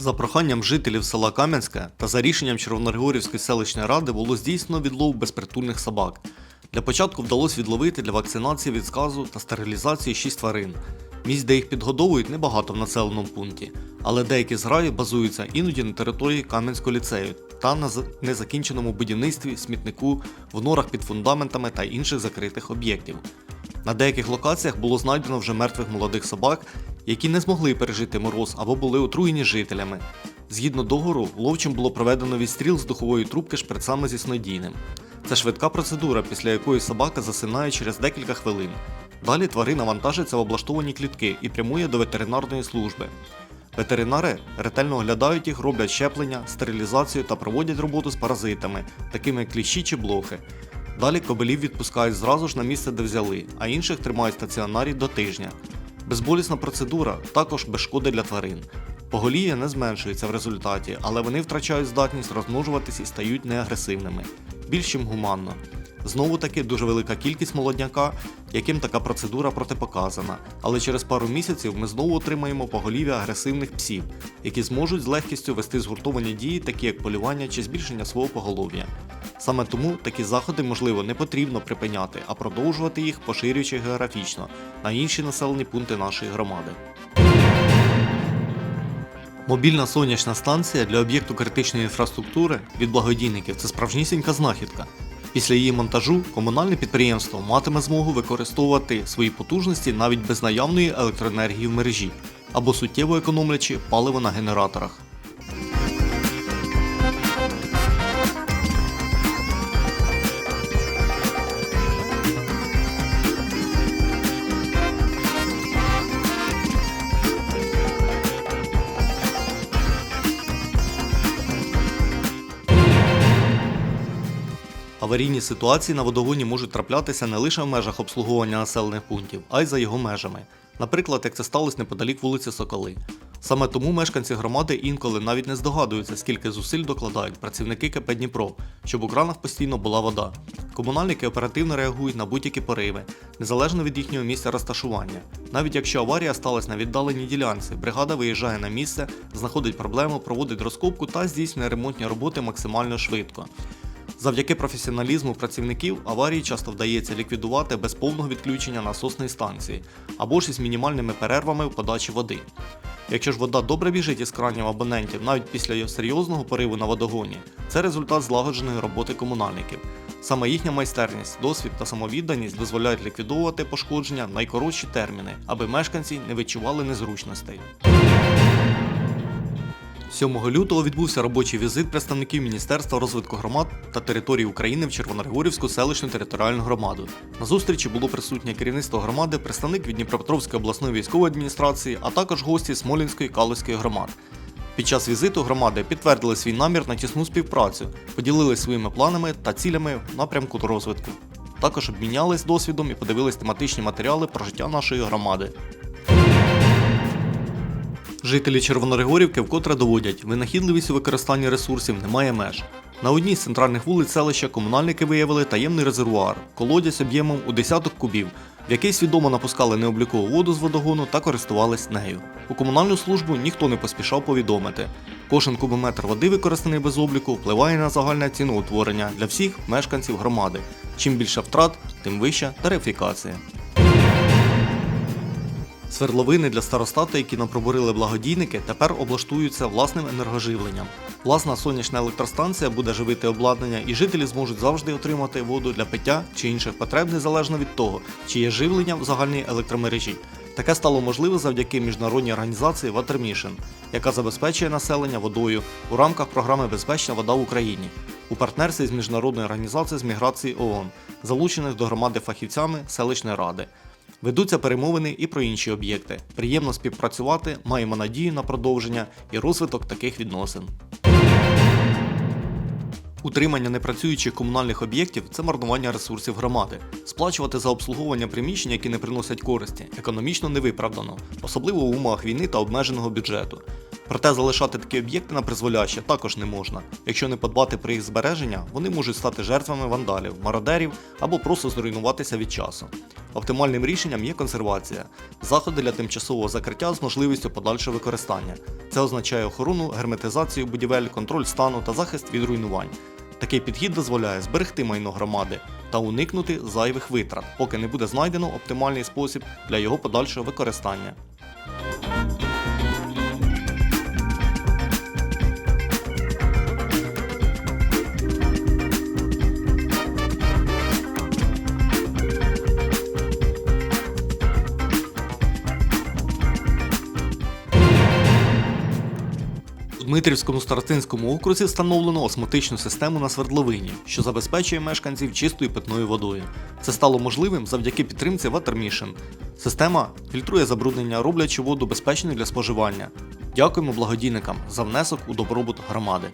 За проханням жителів села Кам'янське та за рішенням Червоногригорівської селищної ради було здійснено відлов безпритульних собак. Для початку вдалося відловити для вакцинації від сказу та стерилізації 6 тварин. Місць, де їх підгодовують, небагато в населеному пункті, але деякі зграї базуються іноді на території Кам'янського ліцею та на незакінченому будівництві, смітнику, в норах під фундаментами та інших закритих об'єктів. На деяких локаціях було знайдено вже мертвих молодих собак, які не змогли пережити мороз або були отруєні жителями. Згідно договору, ловчим було проведено відстріл з духової трубки шприцами зі снодійним. Це швидка процедура, після якої собака засинає через декілька хвилин. Далі тварина вантажиться в облаштовані клітки і прямує до ветеринарної служби. Ветеринари ретельно оглядають їх, роблять щеплення, стерилізацію та проводять роботу з паразитами, такими як кліщі чи блохи. Далі кобелів відпускають зразу ж на місце, де взяли, а інших тримають стаціонарі до тижня. Безболісна процедура також без шкоди для тварин. Поголів'я не зменшується в результаті, але вони втрачають здатність розмножуватись і стають неагресивними, більш чим гуманно. Знову таки дуже велика кількість молодняка, яким така процедура протипоказана, але через пару місяців ми знову отримаємо поголів'я агресивних псів, які зможуть з легкістю вести згуртовані дії, такі як полювання чи збільшення свого поголов'я. Саме тому такі заходи, можливо, не потрібно припиняти, а продовжувати їх, поширюючи географічно на інші населені пункти нашої громади. Мобільна сонячна станція для об'єкту критичної інфраструктури від благодійників це справжнісінька знахідка. Після її монтажу комунальне підприємство матиме змогу використовувати свої потужності навіть без наявної електроенергії в мережі або суттєво економлячи паливо на генераторах. Аварійні ситуації на водогоні можуть траплятися не лише в межах обслуговування населених пунктів, а й за його межами. Наприклад, як це сталося неподалік вулиці Соколи. Саме тому мешканці громади інколи навіть не здогадуються, скільки зусиль докладають працівники КП Дніпро, щоб у кранах постійно була вода. Комунальники оперативно реагують на будь-які пориви, незалежно від їхнього місця розташування. Навіть якщо аварія сталася на віддаленій ділянці, бригада виїжджає на місце, знаходить проблему, проводить розкопку та здійснює ремонтні роботи максимально швидко. Завдяки професіоналізму працівників аварії часто вдається ліквідувати без повного відключення насосної станції або ж із мінімальними перервами в подачі води. Якщо ж вода добре біжить із кранів абонентів навіть після серйозного пориву на водогоні, це результат злагодженої роботи комунальників. Саме їхня майстерність, досвід та самовідданість дозволяють ліквідовувати пошкодження в найкоротші терміни, аби мешканці не відчували незручностей. 7 лютого відбувся робочий візит представників Міністерства розвитку громад та території України в Червоногригорівську селищну територіальну громаду. На зустрічі було присутнє керівництво громади, представник від Дніпропетровської обласної військової адміністрації, а також гості Смолінської Калузької громад. Під час візиту громади підтвердили свій намір на тісну співпрацю, поділились своїми планами та цілями в напрямку розвитку. Також обмінялись досвідом і подивились тематичні матеріали про життя нашої громади. Жителі Червоногригорівки вкотре доводять, винахідливість у використанні ресурсів немає меж. На одній з центральних вулиць селища комунальники виявили таємний резервуар, колодязь об'ємом у десяток кубів, в який свідомо напускали необлікову воду з водогону та користувались нею. У комунальну службу ніхто не поспішав повідомити. Кожен кубометр води, використаний без обліку, впливає на загальне ціноутворення для всіх мешканців громади. Чим більше втрат, тим вища тарифікація. Свердловини для старостату, які нам пробурили благодійники, тепер облаштуються власним енергоживленням. Власна сонячна електростанція буде живити обладнання, і жителі зможуть завжди отримати воду для пиття чи інших потреб незалежно від того, чи є живлення в загальній електромережі. Таке стало можливе завдяки міжнародній організації Water Mission, яка забезпечує населення водою у рамках програми Безпечна вода в Україні у партнерстві з міжнародною організацією з міграції ООН, залучених до громади фахівцями селищної ради. Ведуться перемовини і про інші об'єкти. Приємно співпрацювати, маємо надію на продовження і розвиток таких відносин. Утримання непрацюючих комунальних об'єктів це марнування ресурсів громади. Сплачувати за обслуговування приміщень, які не приносять користі, економічно не виправдано, особливо в умовах війни та обмеженого бюджету. Проте залишати такі об'єкти на призволяще також не можна. Якщо не подбати про їх збереження, вони можуть стати жертвами вандалів, мародерів або просто зруйнуватися від часу. Оптимальним рішенням є консервація, заходи для тимчасового закриття з можливістю подальшого використання. Це означає охорону, герметизацію будівель, контроль стану та захист від руйнувань. Такий підхід дозволяє зберегти майно громади та уникнути зайвих витрат, поки не буде знайдено оптимальний спосіб для його подальшого використання. Дмитрівському старостинському окрузі встановлено осмотичну систему на свердловині, що забезпечує мешканців чистою питною водою. Це стало можливим завдяки підтримці Watermission. Система фільтрує забруднення, роблячи воду безпечною для споживання. Дякуємо благодійникам за внесок у добробут громади.